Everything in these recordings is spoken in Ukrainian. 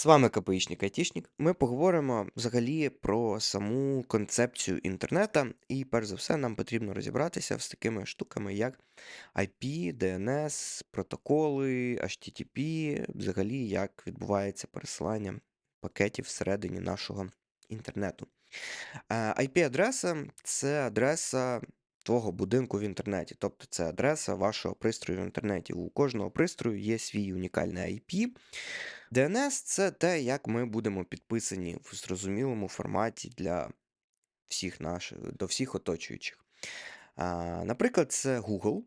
З вами КПІшник Айтішник. Ми поговоримо взагалі про саму концепцію інтернета, і перш за все, нам потрібно розібратися з такими штуками, як IP, DNS, протоколи, HTTP, взагалі, як відбувається пересилання пакетів всередині нашого інтернету. Е, IP-адреса це адреса твого будинку в інтернеті, тобто це адреса вашого пристрою в інтернеті. У кожного пристрою є свій унікальний IP. DNS це те, як ми будемо підписані в зрозумілому форматі для всіх наших, до всіх оточуючих. А, Наприклад, це Google.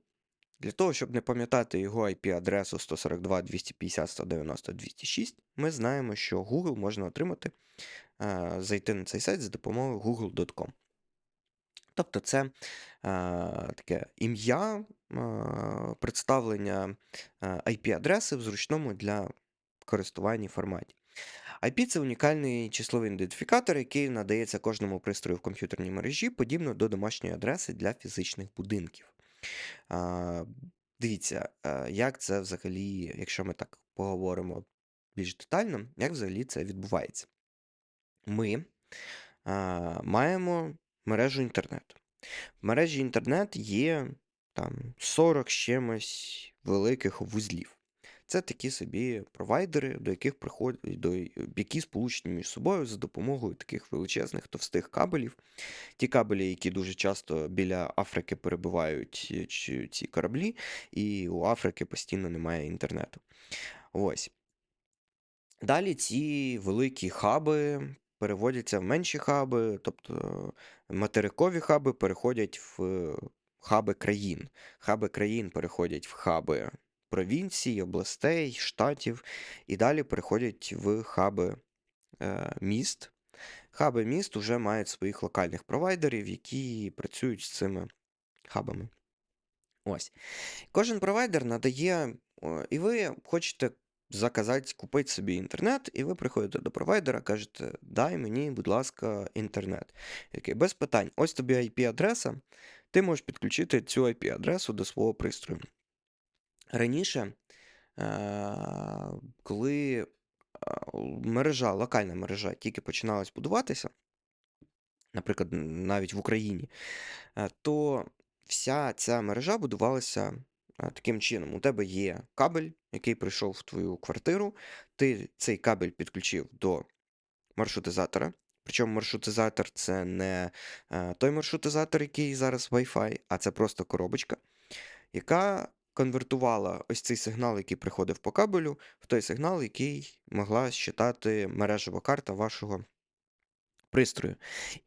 Для того, щоб не пам'ятати його IP-адресу 142 250 190 206, ми знаємо, що Google можна отримати, зайти на цей сайт за допомогою google.com. Тобто це а, таке ім'я а, представлення IP-адреси в зручному для користуванні форматі. IP це унікальний числовий ідентифікатор, який надається кожному пристрою в комп'ютерній мережі, подібно до домашньої адреси для фізичних будинків. А, Дивіться, як це взагалі, якщо ми так поговоримо більш детально, як взагалі це відбувається. Ми а, маємо мережу інтернету. В мережі інтернет є там 40 з чимось великих вузлів. Це такі собі провайдери, до яких приходять, до які сполучені між собою за допомогою таких величезних товстих кабелів. Ті кабелі, які дуже часто біля Африки перебувають ці кораблі, і у Африки постійно немає інтернету. Ось. Далі ці великі хаби переводяться в менші хаби, тобто материкові хаби переходять в хаби країн. Хаби країн переходять в хаби провінцій, областей, штатів, і далі переходять в хаби е, міст. Хаби міст вже мають своїх локальних провайдерів, які працюють з цими хабами. Ось. Кожен провайдер надає, і ви хочете заказати, купити собі інтернет, і ви приходите до провайдера, кажете, дай мені, будь ласка, інтернет. Який без питань. Ось тобі IP-адреса, ти можеш підключити цю IP-адресу до свого пристрою. Раніше, е, коли мережа, локальна мережа тільки починалась будуватися, наприклад, навіть в Україні, то вся ця мережа будувалася таким чином: у тебе є кабель, який прийшов в твою квартиру, ти цей кабель підключив до маршрутизатора. Причому маршрутизатор це не той маршрутизатор, який зараз Wi-Fi, а це просто коробочка, яка конвертувала ось цей сигнал, який приходив по кабелю, в той сигнал, який могла считати мережева карта вашого пристрою.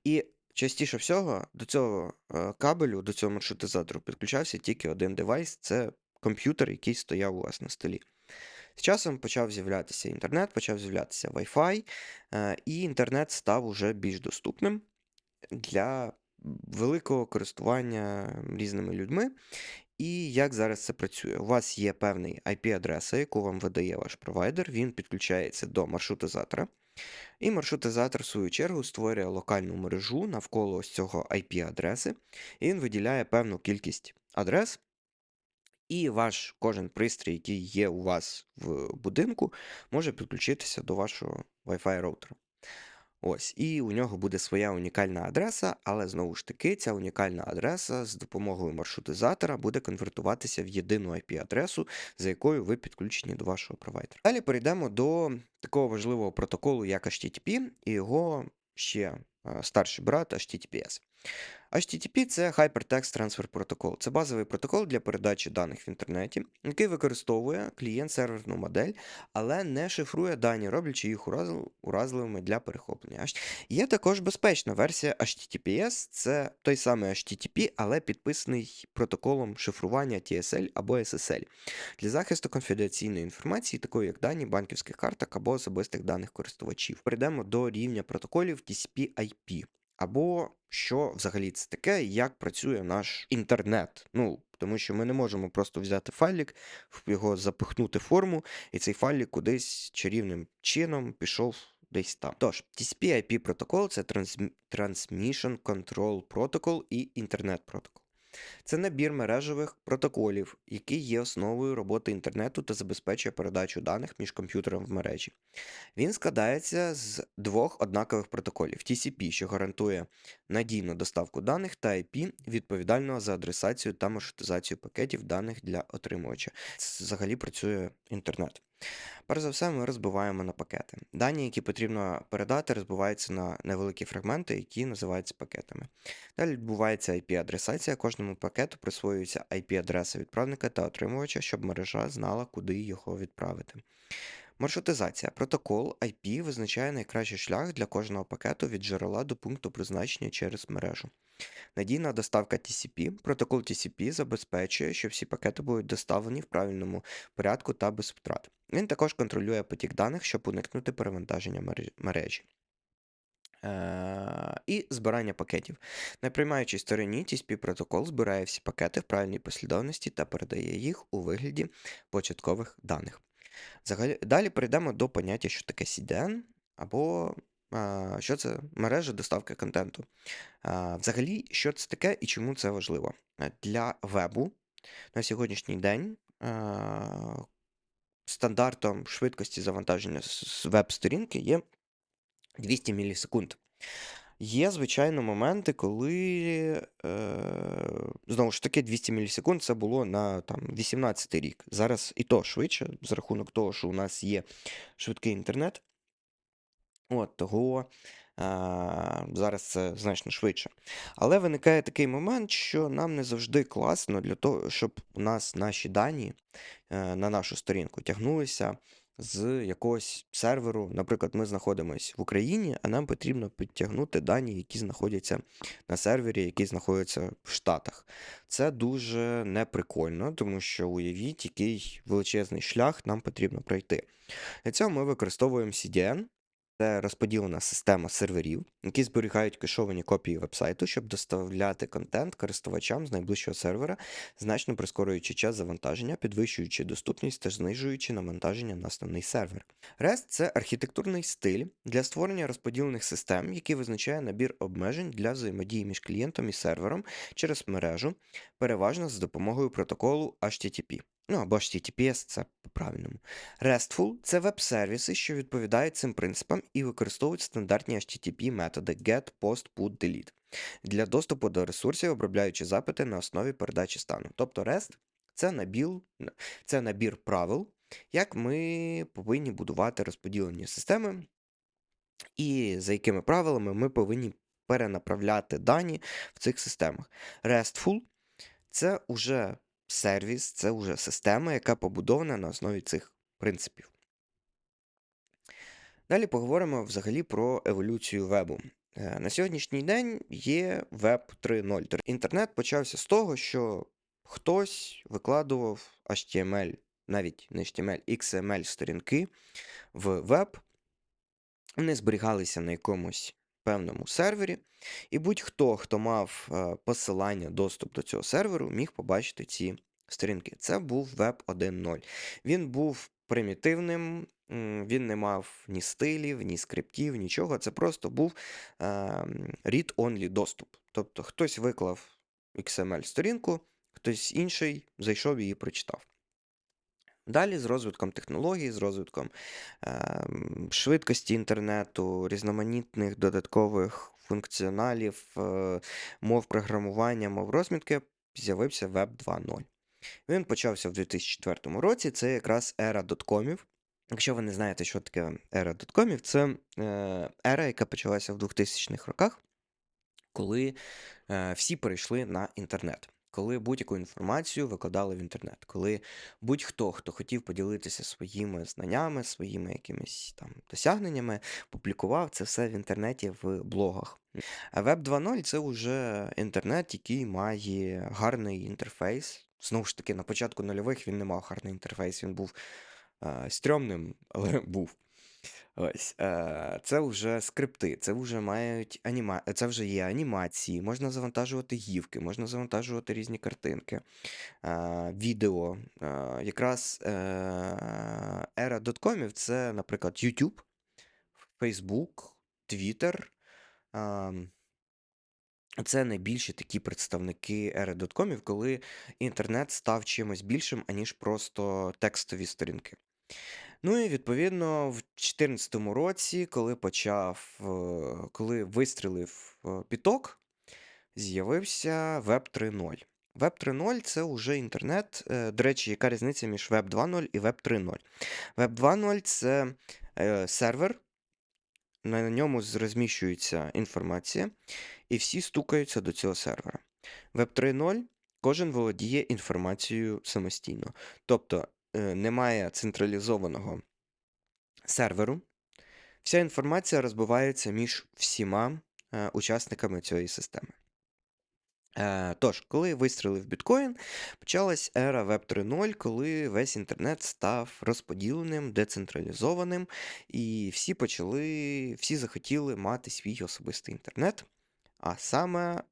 І частіше всього до цього е, кабелю, до цього маршрутизатору підключався тільки один девайс це комп'ютер, який стояв у вас на столі. З часом почав з'являтися інтернет, почав з'являтися Wi-Fi, е, і інтернет став уже більш доступним для великого користування різними людьми. І як зараз це працює? У вас є певний IP-адреса, яку вам видає ваш провайдер, він підключається до маршрутизатора. І маршрутизатор, в свою чергу, створює локальну мережу навколо ось цього IP-адреси, і він виділяє певну кількість адрес. І ваш кожен пристрій, який є у вас в будинку, може підключитися до вашого Wi-Fi роутера. Ось, і у нього буде своя унікальна адреса, але знову ж таки, ця унікальна адреса з допомогою маршрутизатора буде конвертуватися в єдину IP-адресу, за якою ви підключені до вашого провайдера. Далі перейдемо до такого важливого протоколу, як HTTP, і його ще старший брат HTTPS. HTTP це Hypertext Transfer Protocol. Це базовий протокол для передачі даних в інтернеті, який використовує клієнт-серверну модель, але не шифрує дані, роблячи їх уразливими для перехоплення. Є також безпечна версія HTTPS, це той самий HTTP, але підписаний протоколом шифрування TSL або SSL для захисту конфіденційної інформації, такої як дані банківських карток або особистих даних користувачів. Перейдемо до рівня протоколів TCP-IP. Або що взагалі це таке, як працює наш інтернет. Ну, тому що ми не можемо просто взяти файлик, його запихнути форму, і цей файлік кудись чарівним чином пішов десь там. Тож, TCP-IP протокол це Transmission Control Protocol і інтернет протокол. Це набір мережевих протоколів, який є основою роботи інтернету та забезпечує передачу даних між комп'ютером в мережі. Він складається з двох однакових протоколів: TCP, що гарантує надійну доставку даних, та IP, відповідального за адресацію та маршрутизацію пакетів даних для отримувача. Це взагалі працює інтернет. Перш за все, ми розбиваємо на пакети. Дані, які потрібно передати, розбиваються на невеликі фрагменти, які називаються пакетами. Далі відбувається IP-адресація. Кожному пакету присвоюється IP-адреса відправника та отримувача, щоб мережа знала, куди його відправити. Маршрутизація. Протокол IP визначає найкращий шлях для кожного пакету від джерела до пункту призначення через мережу. Надійна доставка TCP. Протокол TCP забезпечує, що всі пакети будуть доставлені в правильному порядку та без втрат. Він також контролює потік даних, щоб уникнути перевантаження мережі. Е, І збирання пакетів. На приймаючій стороні TCP протокол збирає всі пакети в правильній послідовності та передає їх у вигляді початкових даних. Далі перейдемо до поняття, що таке CDN, або а, що це мережа доставки контенту. А, Взагалі, що це таке і чому це важливо? Е, Для вебу на сьогоднішній день стандартом швидкості завантаження з веб-сторінки є 200 мілісекунд. Є, звичайно, моменти, коли, е, знову ж таки, 200 мілісекунд це було на там, 18 рік. Зараз і то швидше, з рахунок того, що у нас є швидкий інтернет. От, того зараз це значно швидше. Але виникає такий момент, що нам не завжди класно для того, щоб у нас наші дані е, на нашу сторінку тягнулися з якогось серверу. Наприклад, ми знаходимося в Україні, а нам потрібно підтягнути дані, які знаходяться на сервері, які знаходяться в Штатах. Це дуже неприкольно, тому що уявіть, який величезний шлях нам потрібно пройти. Для цього ми використовуємо CDN. Це розподілена система серверів, які зберігають кешовані копії вебсайту, щоб доставляти контент користувачам з найближчого сервера, значно прискорюючи час завантаження, підвищуючи доступність та знижуючи навантаження на основний сервер. REST – це архітектурний стиль для створення розподілених систем, який визначає набір обмежень для взаємодії між клієнтом і сервером через мережу, переважно за допомогою протоколу HTTP. Ну або HTTPS, це по-правильному. RESTful – це веб-сервіси, що відповідають цим принципам і використовують стандартні HTTP методи GET, POST, PUT, DELETE для доступу до ресурсів, обробляючи запити на основі передачі стану. Тобто REST – це набір, це набір правил, як ми повинні будувати розподілені системи, і за якими правилами ми повинні перенаправляти дані в цих системах. RESTful – це уже сервіс, це вже система, яка побудована на основі цих принципів. Далі поговоримо взагалі про еволюцію вебу. Е, На сьогоднішній день є веб 3.0. Інтернет почався з того, що хтось викладував HTML, навіть не HTML, XML сторінки в веб, вони зберігалися на якомусь певному сервері, і будь-хто, хто мав е, посилання, доступ до цього серверу, міг побачити ці сторінки. Це був веб 1.0. Він був примітивним, він не мав ні стилів, ні скриптів, нічого. Це просто був е, read-only доступ. Тобто хтось виклав XML-сторінку, хтось інший зайшов і її прочитав. Далі з розвитком технологій, з розвитком ем, швидкості інтернету, різноманітних додаткових функціоналів, е, мов програмування, мов розмітки, з'явився Web 2.0. Він почався в 2004 році. Це якраз ера доткомів. Якщо ви не знаєте, що таке ера доткомів, це е, ера, яка почалася в 2000-х роках, коли е, всі перейшли на інтернет. Коли будь-яку інформацію викладали в інтернет, коли будь-хто, хто хотів поділитися своїми знаннями, своїми якимись там досягненнями, публікував це все в інтернеті в блогах. А Web 2.0 це вже інтернет, який має гарний інтерфейс. Знову ж таки, на початку нульових він не мав гарний інтерфейс, він був е, стрьомним, але був. Ось, е, це вже скрипти, це вже мають аніма... це вже є анімації, можна завантажувати гівки, можна завантажувати різні картинки, е, відео. Е, якраз е, ера доткомів це, наприклад, YouTube, Facebook, Twitter, е, Це найбільші такі представники ери доткомів, коли інтернет став чимось більшим, аніж просто текстові сторінки. Ну і відповідно в 2014 році, коли почав, е, коли вистрілив е, піток, з'явився Web 3.0. Web 3.0 це вже інтернет. Е, До речі, яка різниця між Web 2.0 і Web 3.0? Web 2.0 це сервер, на ньому розміщується інформація, і всі стукаються до цього сервера. Web 3.0 кожен володіє інформацією самостійно. Тобто немає централізованого серверу. Вся інформація розбивається між всіма е, учасниками цієї системи. Е, Тож, коли вистрілив біткоін, почалась ера Web 3.0, коли весь інтернет став розподіленим, децентралізованим, і всі почали, всі захотіли мати свій особистий інтернет, а саме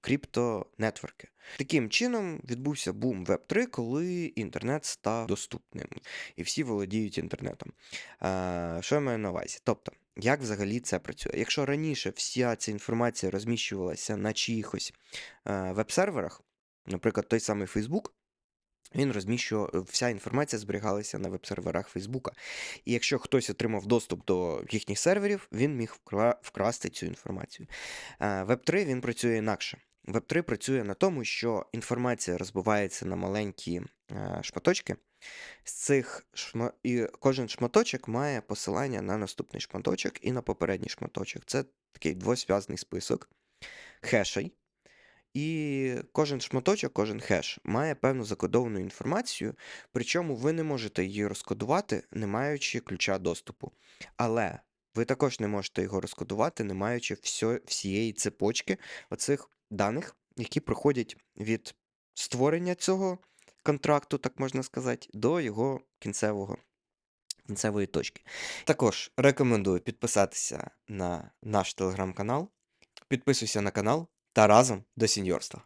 криптонетворки. Таким чином відбувся бум Web 3, коли інтернет став доступним, і всі володіють інтернетом. Е, Що я маю на увазі? Тобто, як взагалі це працює? Якщо раніше вся ця інформація розміщувалася на чиїхось веб-серверах, наприклад, той самий Facebook, він розміщував, вся інформація зберігалася на веб-серверах Фейсбука. І якщо хтось отримав доступ до їхніх серверів, він міг вкра- вкрасти цю інформацію. Web 3 він працює інакше. Web 3 працює на тому, що інформація розбивається на маленькі е, шматочки. З цих шма... І кожен шматочок має посилання на наступний шматочок і на попередній шматочок. Це такий двосв'язний список хешей. І кожен шматочок, кожен хеш має певну закодовану інформацію, причому ви не можете її розкодувати, не маючи ключа доступу. Але ви також не можете його розкодувати, не маючи всьо- всієї цепочки оцих даних, які проходять від створення цього контракту, так можна сказати, до його кінцевого, кінцевої точки. Також рекомендую підписатися на наш телеграм-канал, підписуйся на канал та разом до сеньорства.